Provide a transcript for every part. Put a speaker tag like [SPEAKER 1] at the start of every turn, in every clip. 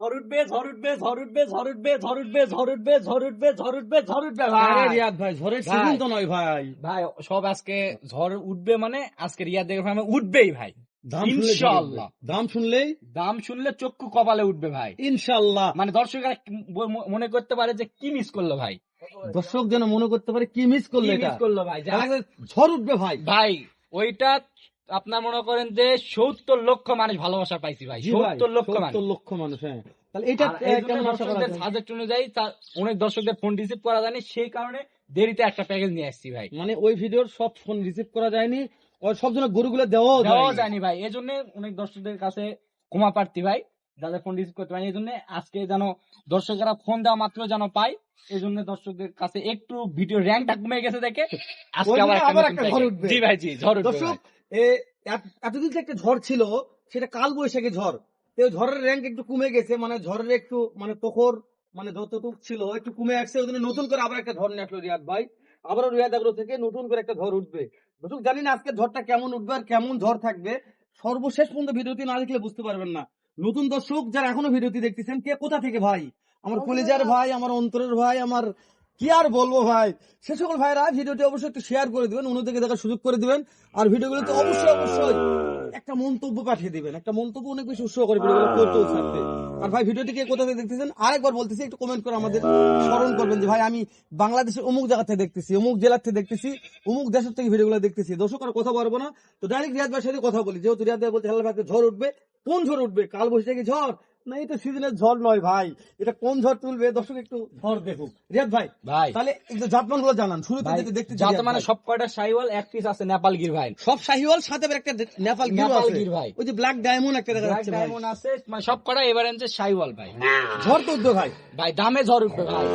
[SPEAKER 1] ঝড় উঠবে ঝড় উঠবে ঝড় উঠবে ঝড় উঠবে ঝড় উঠবে ঝড় উঠবে ঝড় উঠবে ঝড় উঠবে ঝড় উঠবে
[SPEAKER 2] আরে রিয়াদ ভাই ঝড়ের সিজন তো নয় ভাই।
[SPEAKER 1] ভাই সব আজকে ঝড় উঠবে মানে আজকে ফার্মে উঠবেই ভাই।
[SPEAKER 2] দাম।
[SPEAKER 1] ইনশাআল্লাহ।
[SPEAKER 2] দাম
[SPEAKER 1] শুনলে চক্ষু কপালে উঠবে ভাই।
[SPEAKER 2] ইনশাল্লাহ।
[SPEAKER 1] মানে দর্শকরা মনে করতে পারে যে কি মিস করল ভাই?
[SPEAKER 2] দর্শক যেন মনে করতে পারে কি মিস করলে এটা?
[SPEAKER 1] মিস করল ভাই?
[SPEAKER 2] ঝড় উঠবে ভাই।
[SPEAKER 1] ভাই ওইটা আপনার মনে করেন যে সত্তর লক্ষ মানুষ ভালোবাসা পাইছি ভাই। সত্তর লক্ষ মানুষ।
[SPEAKER 2] লক্ষ মানুষ হ্যাঁ। তাহলে এটা
[SPEAKER 1] আর এই
[SPEAKER 2] আহ,
[SPEAKER 1] জন্য
[SPEAKER 2] কেমন আশা করা
[SPEAKER 1] দর্শকদের
[SPEAKER 2] যায়?
[SPEAKER 1] সাজেস্ট অনুযায়ী অনেক দর্শকদের ফোন রিসিভ করা যায়নি সেই কারণে দেরিতে একটা প্যাকেজ নিয়ে আসছি ভাই।
[SPEAKER 2] মানে ওই ভিডিওর সব ফোন রিসিভ করা যায়নি ওই সব জন্য গরুগুলো দেওয়াও
[SPEAKER 1] দেওয়াও
[SPEAKER 2] যায়নি।
[SPEAKER 1] যায়নি ভাই। এই জন্য অনেক দর্শকদের কাছে ক্ষমা প্রার্থী ভাই যাদের ফোন রিসিভ করতে পারেনি। এই জন্য আজকে যেন দর্শকেরা ফোন দেওয়া মাত্র যেন পায় এই জন্য দর্শকদের কাছে একটু ভিডিও র্যাঙ্কটা কমে গেছে দেখে আজকে আবার একটা। জি ভাই জি ঝড়
[SPEAKER 2] দর্শক এতদিন যে একটা ঝড় ছিল সেটা কাল বৈশাখী ঝড়। তো ঝড়ের র্যাঙ্ক একটু কমে গেছে মানে ঝড়ের একটু মানে তখর মানে যতটুক ছিল একটু কমে আসছে ওই জন্য নতুন করে আবার একটা ঝড় নিয়ে আসলো রিয়াদ ভাই। আবারও রিয়াদ আগ্রহ থেকে নতুন করে একটা ঝড় উঠবে। দর্শক জানি না আজকে ঝড়টা কেমন উঠবে আর কেমন ঝড় থাকবে। সর্বশেষ পর্যন্ত ভিডিওটি না দেখলে বুঝতে পারবেন না। নতুন দর্শক যারা এখনও ভিডিওটি দেখতেছেন কে কোথা থেকে ভাই? আমার কলেজার ভাই আমার অন্তরের ভাই আমার কি আর বলব ভাই? সে সকল ভাইরা ভিডিওটি অবশ্যই একটু শেয়ার করে দিবেন, অন্যদিকে দেখার সুযোগ করে দিবেন। আর ভিডিওগুলোতে অবশ্যই অবশ্যই একটা মন্তব্য পাঠিয়ে দিবেন। একটা মন্তব্য অনেক বেশি উৎসাহ করে ভিডিওগুলো করতেও থাকতে আর ভাই, ভিডিওটি কে কোথা থেকে দেখতেছেন? আরেকবার বলতেছি, একটু কমেন্ট করে আমাদের স্মরণ করবেন যে, ভাই, আমি বাংলাদেশের অমুক জায়গা থেকে দেখতেছি, অমুক জেলার থেকে দেখতেছি, অমুক দেশের থেকে ভিডিওগুলো দেখতেছি। দর্শক, আর কথা বলব না। তো ডাইরেক্ট রিয়াদ ভাইয়ের সাথে কথা বলি। যেহেতু রিয়াদ ভাই বলছে, হেলাল ভাইকে ঝড় উঠবে। কোন ঝড় উঠবে? কাল বৈশাখী ঝড়? না এটা সিজনের ঝড় নয় ভাই। এটা কোন ঝড় তুলবে? দর্শক একটু ঝড় দেখুক। রিয়াদ ভাই
[SPEAKER 1] ভাই।
[SPEAKER 2] তাহলে জাতমানগুলো জানান। শুরুতে দেখতে
[SPEAKER 1] মানে সব কয়টা এক পিস আছে নেপাল গির ভাই।
[SPEAKER 2] সব শাহিওয়াল সাথে একটা নেপাল গিরো
[SPEAKER 1] নেপাল
[SPEAKER 2] আছে।
[SPEAKER 1] গির ভাই।
[SPEAKER 2] ওই যে ব্ল্যাক ডায়মন্ড একটা দেখা যাচ্ছে ভাই।
[SPEAKER 1] ডায়মন্ড আছে মানে সব কটা এভারেন্সে ভাই।
[SPEAKER 2] ঝড় তো উঠবে ভাই।
[SPEAKER 1] ভাই দামে ঝড় উঠবে ভাই।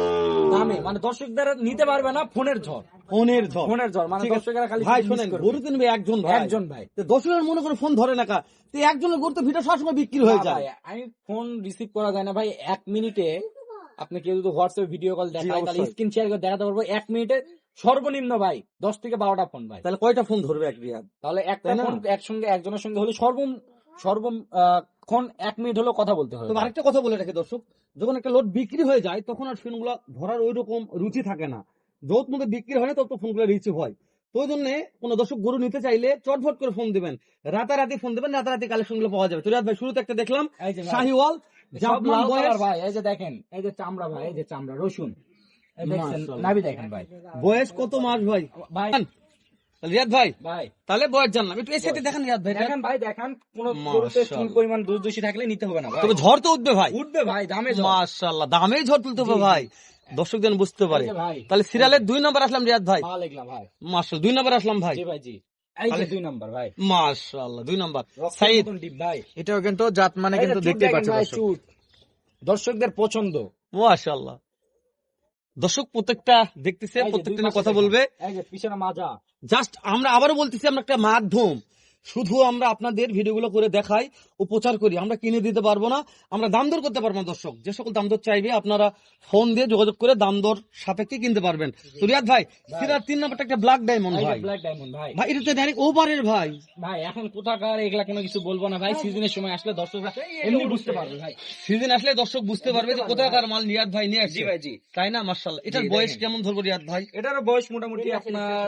[SPEAKER 1] দামে মানে দর্শকদের নিতে পারবে না ফোনের ঝড়।
[SPEAKER 2] ফোনের ঝড়।
[SPEAKER 1] ফোনের ঝড় মানে দর্শকেরা খালি
[SPEAKER 2] ভাই শোনেন। গরু কিনবে একজন ভাই।
[SPEAKER 1] একজন ভাই।
[SPEAKER 2] তো দর্শকের মনে করে ফোন ধরে না তো একজনের গরু তো সবসময় বিক্রি হয়ে যায়।
[SPEAKER 1] আমি ফোন রিসিভ করা যায় না ভাই। এক মিনিটে আপনি কেউ যদি হোয়াটসঅ্যাপ ভিডিও কল দেখায় তাহলে স্ক্রিন শেয়ার করে দেখাতে পারব। এক মিনিটে সর্বনিম্ন ভাই দশ থেকে বারোটা ফোন ভাই।
[SPEAKER 2] তাহলে কয়টা ফোন ধরবে এক রিয়াদ?
[SPEAKER 1] তাহলে একটা ফোন একসঙ্গে একজনের সঙ্গে হলে সর্ব সর্ব ক্ষণ এক মিনিট হলেও কথা বলতে হবে
[SPEAKER 2] আরেকটা কথা বলে রাখি দর্শক যখন একটা লোড বিক্রি হয়ে যায় তখন আর ফোনগুলো ধরার ওই রকম রুচি থাকে না। যত মধ্যে বিক্রি হয় না তত ফোনগুলো রিসিভ হয়। তো ওই জন্য কোন দর্শক গরু নিতে চাইলে চটফট করে ফোন দিবেন। রাতারাতি ফোন দেবেন রাতারাতি কালেকশনগুলো পাওয়া যাবে। তো ভাই শুরুতে একটা দেখলাম শাহিওয়াল
[SPEAKER 1] সব
[SPEAKER 2] জাফরান
[SPEAKER 1] লাল
[SPEAKER 2] বয়স
[SPEAKER 1] কালার ভাই এই যে দেখেন এই যে চামড়া ভাই এই যে চামড়া রসুন। এই দেখছেন,
[SPEAKER 2] মাশাআল্লাহ।
[SPEAKER 1] নাভি দেখেন ভাই।
[SPEAKER 2] বয়স কত মাস ভাই?
[SPEAKER 1] ভাই।
[SPEAKER 2] রিয়াদ ভাই
[SPEAKER 1] ভাই।
[SPEAKER 2] তাহলে বয়স জানলাম। একটু এই দেখেন রিয়াদ ভাই।
[SPEAKER 1] দেখেন ভাই দেখেন কোন গরুতে চুল পরিমাণ দুধ দোষী থাকলে নিতে হবে না
[SPEAKER 2] তবে ঝড় তো উঠবে ভাই।
[SPEAKER 1] উঠবে ভাই দামে।
[SPEAKER 2] মাশাআল্লাহ দামে ঝড় তুলতে হবে ভাই। দর্শক যেন বুঝতে পারে। তাহলে সিরিয়ালের দুই নম্বর আসলাম রিয়াজ ভাই। মার্শাল দুই নম্বর আসলাম ভাই।
[SPEAKER 1] দর্শকদের পছন্দ।
[SPEAKER 2] দর্শক প্রত্যেকটা দেখতেছে প্রত্যেকটা কথা বলবে। জাস্ট আমরা আবারও বলতেছি আমরা একটা মাধ্যম। শুধু আমরা আপনাদের ভিডিওগুলো করে দেখাই ও প্রচার করি আমরা কিনে দিতে পারব না আমরা দাম দর করতে পারব না দর্শক। যে সকল দাম দর চাইবে আপনারা ফোন দিয়ে যোগাযোগ করে দাম দর সাপেক্ষে কিনতে পারবেন। তো রিয়াদ ভাই সিরার তিন নম্বরটা একটা ব্ল্যাক ডায়মন্ড ভাই
[SPEAKER 1] ব্ল্যাক ডায়মন্ড ভাই।
[SPEAKER 2] ভাই এটা তো ডাইরেক্ট ওভারের ভাই।
[SPEAKER 1] ভাই এখন কোথাকার এগুলা কোনো কিছু বলব না ভাই সিজনের সময় আসলে দর্শকরা এমনি বুঝতে পারবে ভাই।
[SPEAKER 2] সিজন আসলে দর্শক বুঝতে পারবে যে কোথাকার মাল রিয়াদ ভাই নিয়ে আসছে।
[SPEAKER 1] জি ভাই জি।
[SPEAKER 2] তাই না মার্শাল্লাহ এটার বয়স। কেমন ধরবো রিয়াদ ভাই?
[SPEAKER 1] এটার বয়স মোটামুটি আপনার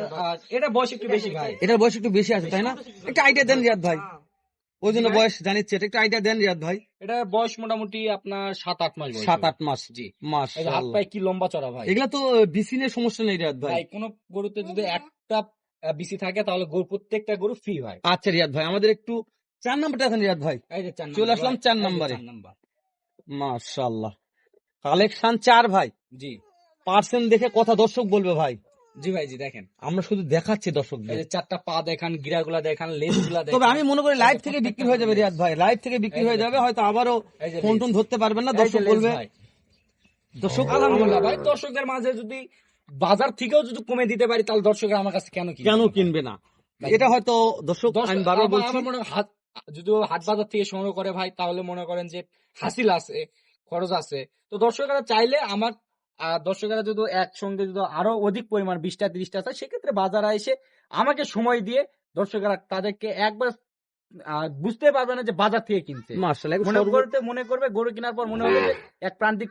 [SPEAKER 1] এটা বয়স একটু বেশি ভাই।
[SPEAKER 2] এটার বয়স একটু বেশি আছে তাই না? একটা আইডিয়া দেন রিয়াদ ভাই। ওই জন্য বয়স জানিচ্ছে। এটা একটু আইডিয়া দেন রিয়াদ ভাই।
[SPEAKER 1] এটার বয়স মোটামুটি আপনার সাত আট মাস
[SPEAKER 2] সাত আট মাস।
[SPEAKER 1] জি।
[SPEAKER 2] মাস
[SPEAKER 1] হাত পায়ে কি লম্বা চড়া ভাই?
[SPEAKER 2] এগুলা তো বিসিনের সমস্যা নেই রিয়াদ ভাই।
[SPEAKER 1] কোন গরুতে যদি একটা বিসি থাকে তাহলে গরু প্রত্যেকটা গরু ফ্রি হয়
[SPEAKER 2] আচ্ছা রিয়াদ ভাই আমাদের একটু চার নাম্বারটা এখন রিয়াদ ভাই।
[SPEAKER 1] এই যে চার
[SPEAKER 2] চলে আসলাম। চার নাম্বার। মাশাল্লাহ কালেকশন চার ভাই।
[SPEAKER 1] জি।
[SPEAKER 2] পার্সেন্ট দেখে কথা দর্শক বলবে ভাই।
[SPEAKER 1] জি ভাই জি দেখেন।
[SPEAKER 2] আমরা শুধু দেখাচ্ছি দর্শকদের।
[SPEAKER 1] চারটা পা দেখান গিরাগুলা দেখান লেজগুলা
[SPEAKER 2] তবে আমি মনে করি লাইভ থেকে বিক্রি হয়ে যাবে রিয়াদ ভাই। লাইভ থেকে বিক্রি হয়ে যাবে হয়তো আবারও ফোন টোন ধরতে পারবেন না দর্শক বলবে। দর্শক
[SPEAKER 1] আলহামদুলিল্লাহ ভাই দর্শকদের মাঝে যদি বাজার থেকেও যদি কমে দিতে পারি তাহলে দর্শকরা আমার কাছে কেন কিনবে
[SPEAKER 2] কেন
[SPEAKER 1] না?
[SPEAKER 2] কিনবে না? এটা হয়তো দর্শক আমি বারবার বলছি।
[SPEAKER 1] যদি হাট বাজার থেকে সংগ্রহ করে ভাই তাহলে মনে করেন যে হাসিল আছে খরচ আছে। তো দর্শকরা চাইলে আমার আহ, দর্শকরা যদি একসঙ্গে যদি আরও অধিক পরিমাণ বিশটা ত্রিশটা আছে সেক্ষেত্রে বাজারে এসে আমাকে সময় দিয়ে দর্শকরা তাদেরকে একবার বুঝতে পারবে না যে বাজার থেকে কিনছে। মনে করতে মনে করবে গরু কেনার পর মনে হবে এক প্রান্তিক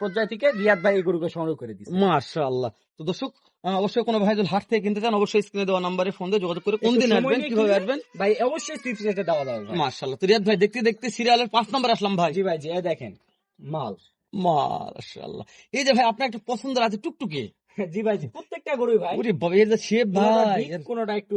[SPEAKER 1] পর্যায় থেকে রিয়াদ ভাই এই গরুকে সংগ্রহ করে দিচ্ছে
[SPEAKER 2] মার্শাল্লাহ। তো দর্শক অবশ্যই কোনো ভাই যদি হাট থেকে কিনতে চান অবশ্যই স্ক্রিনে দেওয়া নাম্বারে ফোন দিয়ে যোগাযোগ করে কোন দিন আসবেন কীভাবে আসবেন?
[SPEAKER 1] ভাই অবশ্যই টিপস রেটে দেওয়া দাও ভাই।
[SPEAKER 2] মার্শাল্লাহ। তো রিয়াদ ভাই দেখতে দেখতে সিরিয়ালের পাঁচ নাম্বার আসলাম ভাই।
[SPEAKER 1] জি ভাই জি দেখেন মাল।
[SPEAKER 2] এই যে ভাই আপনার একটা পছন্দের আছে টুকটুকে।
[SPEAKER 1] জি ভাই প্রত্যেকটা গরুই ভাই।
[SPEAKER 2] ওরে বাবা যে শেপ ভাই
[SPEAKER 1] কোনোটা একটু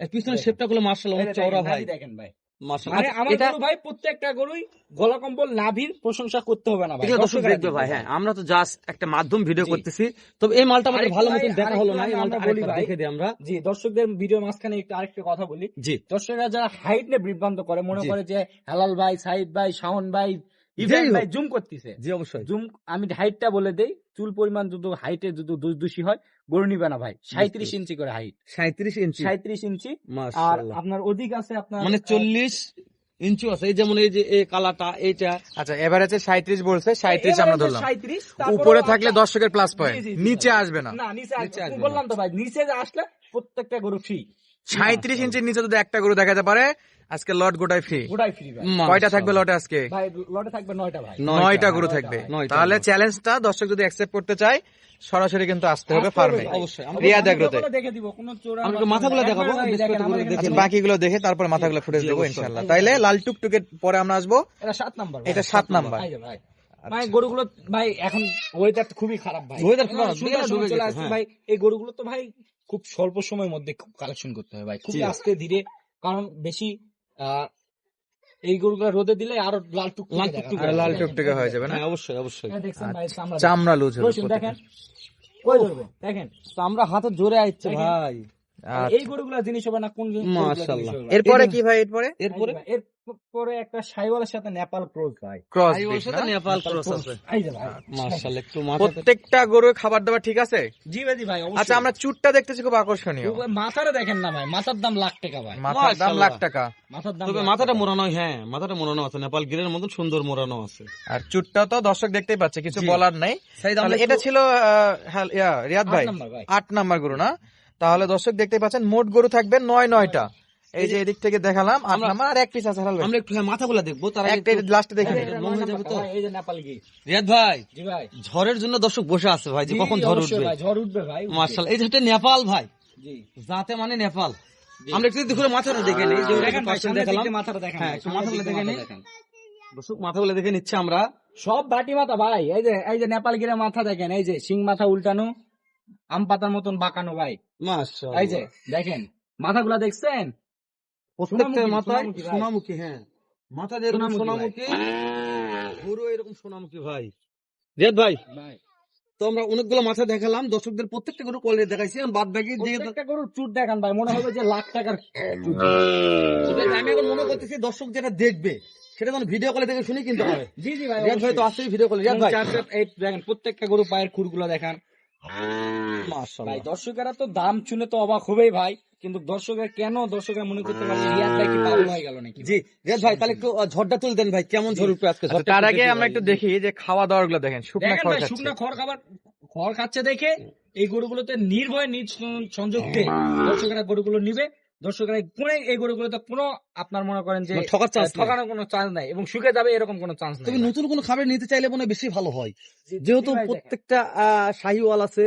[SPEAKER 2] এর পিছনের শেপটা গুলো অনেক চওড়া ভাই।
[SPEAKER 1] দেখেন ভাই। মানে আমার গরু ভাই প্রত্যেকটা গরুই গলা কম্বল নাভির প্রশংসা করতে হবে না ভাই।
[SPEAKER 2] দর্শক দেখবে
[SPEAKER 1] দেখবে
[SPEAKER 2] ভাই হ্যাঁ আমরা তো জাস্ট একটা মাধ্যম ভিডিও করতেছি। তবে এই মালটা আমাদের ভালো মতন দেখা হলো না এই মালটা
[SPEAKER 1] বলি ভাই।
[SPEAKER 2] দেখে দিই আমরা।
[SPEAKER 1] জি দর্শকদের ভিডিও মাঝখানে একটু আরেকটা কথা বলি।
[SPEAKER 2] জি।
[SPEAKER 1] দর্শকরা যারা হাইট নিয়ে বিভ্রান্ত করে মনে করে যে হেলাল ভাই সাইদ ভাই শাওন ভাই ইভেন ভাই জুম করতেছে
[SPEAKER 2] জি অবশ্যই।
[SPEAKER 1] জুম আমি হাইটটা বলে দেই চুল পরিমাণ যদি হাইটে যদি দুষ হয় গরু নিবে না ভাই। সাঁত্রিশ ইঞ্চি করে হাইট
[SPEAKER 2] সাঁত্রিশ ইঞ্চি?
[SPEAKER 1] সাঁত্রিশ ইঞ্চি। আর আপনার অধিক আছে আপনার
[SPEAKER 2] মানে চল্লিশ ইঞ্চি আছে। এই যেমন এই যে এই কালাটা এইটা।
[SPEAKER 3] আচ্ছা এভারেজে বলছে সাঁত্রিশ আমরা ধরলাম।
[SPEAKER 1] সাঁত্রিশ
[SPEAKER 3] উপরে থাকলে দর্শকের প্লাস পয়েন্ট নিচে আসবে না।
[SPEAKER 1] না নিচে আসবে বললাম তো ভাই নিচে আসলে প্রত্যেকটা গরু ফ্রি
[SPEAKER 3] সাঁত্রিশ ইঞ্চির নিচে যদি একটা গরু দেখাতে পারে আজকে লট গোটাই ফ্রি
[SPEAKER 1] গোটাই ফ্রি ভাই।
[SPEAKER 3] কয়টা থাকবে লটে আজকে?
[SPEAKER 1] ভাই লটে থাকবে নয়টা ভাই।
[SPEAKER 3] নয়টা। গরু থাকবে তাহলে চ্যালেঞ্জটা দর্শক যদি অ্যাকসেপ্ট করতে চায় সরাসরি কিন্তু আসতে হবে ফার্মে
[SPEAKER 2] অবশ্যই আমরা
[SPEAKER 3] রিয়াদ
[SPEAKER 1] আমি
[SPEAKER 3] এগ্রোতে
[SPEAKER 1] দেখে দিব কোনো চোরা
[SPEAKER 2] আমরা একটু মাথাগুলো দেখাবো,
[SPEAKER 3] বাকিগুলো দেখে তারপর মাথাগুলো ফুটে
[SPEAKER 2] জি,
[SPEAKER 3] দেবো ইনশাল্লাহ তাইলে লাল টুকটুকের পরে আমরা আসব।
[SPEAKER 1] এটা সাত নাম্বার
[SPEAKER 3] এটা সাত নাম্বার।
[SPEAKER 1] ভাই। গরুগুলো ভাই এখন ওয়েদার খুবই খারাপ ভাই।
[SPEAKER 2] Weather খুব হ্যাঁ।
[SPEAKER 1] ভাই। এই গরুগুলো তো ভাই খুব স্বল্প সময়ের মধ্যে কালেকশন করতে হবে ভাই। খুবই
[SPEAKER 2] জি।
[SPEAKER 1] আস্তে ধীরে কারণ বেশি এই গরুগুলো রোদে দিলে আরও লাল টুক
[SPEAKER 2] লাল টুকটুকে,
[SPEAKER 3] লাল টুকটুকে হয়ে যাবে না?
[SPEAKER 2] হ্যাঁ অবশ্যই অবশ্যই।
[SPEAKER 1] চামড়া
[SPEAKER 3] চামড়া লুজ হবে
[SPEAKER 1] দেখেন, দেখেন। কই ধরবে দেখেন
[SPEAKER 2] চামড়া আমরা হাতে জোরে আইছে ভাই।
[SPEAKER 3] আচ্ছা।
[SPEAKER 1] এই গরুগুলা জিনিস হবে না কোন
[SPEAKER 2] মাশাআল্লাহ।
[SPEAKER 3] এরপরে কি ভাই এরপরে?
[SPEAKER 2] এরপরে?
[SPEAKER 1] এর পরে একটা সাইওয়ালের সাথে নেপাল ক্রোজ ভাই।
[SPEAKER 3] ক্রস
[SPEAKER 2] সাথে নেপাল ক্রস আছে। মাশাআল্লাহ একটু
[SPEAKER 3] প্রত্যেকটা গরু খাবার দাবার ঠিক আছে?
[SPEAKER 1] জি ভাই ভাই
[SPEAKER 3] আচ্ছা আমরা চুটটা দেখতেছি খুব আকর্ষণীয়।
[SPEAKER 1] মাথাটা দেখেন না ভাই মাথার দাম লাখ টাকা ভাই।
[SPEAKER 3] মাথার দাম লাখ টাকা।
[SPEAKER 1] মাথার দাম
[SPEAKER 2] তবে মাথাটা মোড়ানো হ্যাঁ মাথাটা মোড়ানো আছে নেপাল গিরের মতন সুন্দর মোড়ানো আছে।
[SPEAKER 3] আর চুটটা তো দর্শক দেখতেই পাচ্ছে কিছু বলার নাই। তাহলে এটা ছিল আহ, হ্যাঁ, রিয়াদ ভাই।
[SPEAKER 1] ভাই।
[SPEAKER 3] আট নাম্বার গরু না? তাহলে দর্শক দেখতে পাচ্ছেন মোট গরু থাকবে নয় নয়টা। এই যে এদিক থেকে দেখালাম আট
[SPEAKER 2] আমরা-
[SPEAKER 3] আর এক পিস আছে হালাল
[SPEAKER 2] আমরা একটু হ্যাঁ মাথাগুলা দেখব তার
[SPEAKER 3] একটা লাস্টে দেখে
[SPEAKER 1] এই যে নেপাল গি
[SPEAKER 2] রিয়াদ ভাই
[SPEAKER 1] জি ভাই।
[SPEAKER 2] ঝড়ের জন্য দর্শক বসে আছে ভাই যে কখন ঝড় উঠবে।
[SPEAKER 1] ঝড় উঠবে ভাই।
[SPEAKER 2] মার্শাল এই যে হচ্ছে নেপাল ভাই।
[SPEAKER 1] জি।
[SPEAKER 2] যাতে মানে নেপাল। আমরা একটু দেখে মাথাটা দেখে নিই যে
[SPEAKER 1] দেখেন
[SPEAKER 2] দেখালাম।
[SPEAKER 1] মাথাটা দেখেন
[SPEAKER 2] হ্যাঁ মাথাগুলো দেখে নিই। দর্শক মাথাগুলো দেখে নিচ্ছে আমরা।
[SPEAKER 1] সব বাটি মাথা ভাই এই যে এই যে নেপাল গিরে মাথা দেখেন এই যে সিং মাথা উল্টানো। আম পাতার মতন বাঁকানো ভাই। এই যে দেখেন মাথাগুলা দেখছেন? সোনামুখী
[SPEAKER 2] হ্যাঁ। মাথা দিয়ে এরকম
[SPEAKER 1] সোনামুখী
[SPEAKER 2] সোনামুখী এরকম সোনামুখী ভাই। রিয়াদ ভাই।
[SPEAKER 1] ভাই।
[SPEAKER 2] তো আমরা অনেকগুলো মাথা দেখালাম দর্শকদের প্রত্যেকটা গরু কোয়ালিটি দেখাইছি এখন বাদ বাকি
[SPEAKER 1] প্রত্যেকটা গরুর চুট দেখান ভাই। মনে হবে যে লাখ টাকার
[SPEAKER 2] আমি এখন মনে করতেছি দর্শক যেটা দেখবে সেটা যেন ভিডিও কলে দেখে শুনে কিনতে হবে
[SPEAKER 1] জি জি ভাই
[SPEAKER 2] ভাই তো ভিডিও কলে ভাই।
[SPEAKER 1] চার চার এই দেখেন প্রত্যেকটা গরু পায়ের খুরগুলো দেখান। ভাই দর্শকেরা তো দাম শুনে তো অবাক হবেই ভাই কিন্তু দর্শকের কেন দর্শকের মনে করতে পারছে রিয়াজ ভাই কি পাগল হয়ে গেল নাকি?
[SPEAKER 2] জি রিয়াজ ভাই তাহলে একটু ঝড়টা তুলে দেন ভাই কেমন ঝড় উঠবে আজকে?
[SPEAKER 3] আচ্ছা, তার আগে আমরা একটু দেখি যে খাওয়া দাওয়া গুলো দেখেন শুকনা খড়
[SPEAKER 1] ভাই
[SPEAKER 3] খাচ্ছে।
[SPEAKER 1] শুকনো খড় খাবার খড় খাচ্ছে দেখে এই গরুগুলোতে নির্ভয় নিজ সংযোগ দর্শকেরা গরুগুলো নিবে দর্শকেরা কোনো এই গরুগুলোতে কোনো আপনার মনে করেন যে
[SPEAKER 2] ঠকার chance
[SPEAKER 1] ঠকানোর কোনো চান্স নাই এবং শুকে যাবে এরকম কোনো চান্স
[SPEAKER 2] তবে নতুন কোনো খাবার নিতে চাইলে মনে বেশি ভালো হয়। যেহেতু প্রত্যেকটা শাহিওয়াল আছে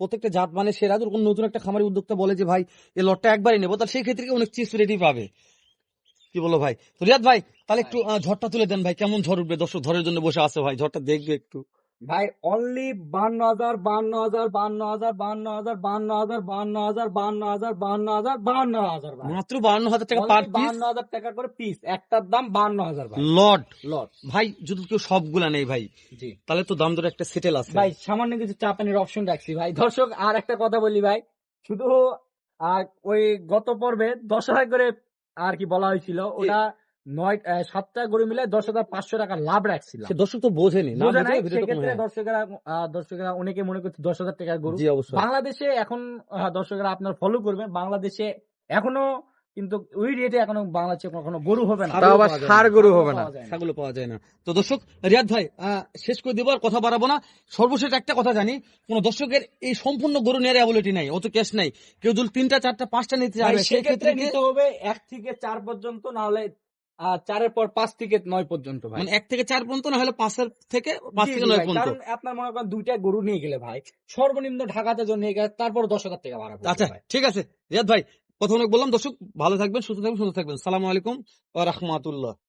[SPEAKER 2] প্রত্যেকটা জাত মানে সেরা যখন নতুন একটা খামারি উদ্যোক্তা বলে যে ভাই এই লটটা একবারই নেব। তাহলে সেই ক্ষেত্রে অনেক চিজ রেডি পাবে? কি বলো ভাই? তো রিয়াদ ভাই তাহলে একটু ঝড়টা তুলে দেন ভাই। কেমন ঝড় উঠবে? দর্শক ঝড়ের জন্য বসে আছে ভাই। ঝড়টা দেখবে একটু।
[SPEAKER 1] ভাই অনলি বান্ন হাজার বান্ন হাজার বান্ন হাজার বান্ন হাজার বান্ন হাজার বান্ন হাজার বান্ন হাজার বান্ন হাজার বান্ন হাজার
[SPEAKER 2] মাত্র বান্ন হাজার টাকা পার পিস
[SPEAKER 1] বান্ন হাজার টাকা করে পিস একটার দাম বান্ন হাজার
[SPEAKER 2] লট
[SPEAKER 1] লট
[SPEAKER 2] ভাই যদি কেউ সবগুলা নেই ভাই
[SPEAKER 1] জি।
[SPEAKER 2] তাহলে তো দাম ধরে একটা সেটেল আছে।
[SPEAKER 1] ভাই সামান্য কিছু চা পানির অপশন রাখছি ভাই। দর্শক আর একটা কথা বলি ভাই। শুধু আর ওই গত পর্বে দশ হাজার করে আর কি বলা হয়েছিল ওটা নয় সাতটা গরু মিলে দশ হাজার পাঁচশো টাকা লাভ রাখছিলাম।
[SPEAKER 2] দর্শক তো বোঝেনি
[SPEAKER 1] সেক্ষেত্রে দর্শকেরা দর্শকেরা অনেকে মনে করছে দশ হাজার টাকার গরু। বাংলাদেশে এখন দর্শকরা আপনার ফলো করবেন বাংলাদেশে এখনও কিন্তু ওই রেটে এখনও বাংলাদেশে কোনো গরু হবে না।
[SPEAKER 3] তাও আবার সার গরু হবে না।
[SPEAKER 2] ছাগলও পাওয়া যায় না। তো দর্শক রিয়াদ ভাই শেষ করে দেবো আর কথা বাড়াবো না। সর্বশেষ একটা কথা জানি কোন দর্শকের এই সম্পূর্ণ গরু নেওয়ার অ্যাবিলিটি নাই অত ক্যাশ নাই। কেউ যদি তিনটা চারটা পাঁচটা নিতে সেই
[SPEAKER 1] সেক্ষেত্রে নিতে হবে এক থেকে চার পর্যন্ত না হলে চারের পর পাঁচ থেকে নয় পর্যন্ত ভাই।
[SPEAKER 2] মানে এক থেকে চার পর্যন্ত না হলে পাঁচের থেকে পাঁচ থেকে নয় পর্যন্ত?
[SPEAKER 1] কারণ আপনার মনে করেন দুইটা গরু নিয়ে গেলে ভাই সর্বনিম্ন ঢাকাতে জন্য নিয়ে গেলে তারপর দশ হাজার টাকা ভাড়া
[SPEAKER 2] আচ্ছা। ঠিক আছে। রিয়াদ ভাই প্রথমে বললাম দর্শক ভালো থাকবেন সুস্থ থাকবেন সুস্থ থাকবেন। সালাম আলাইকুম রহমাতুল্লাহ।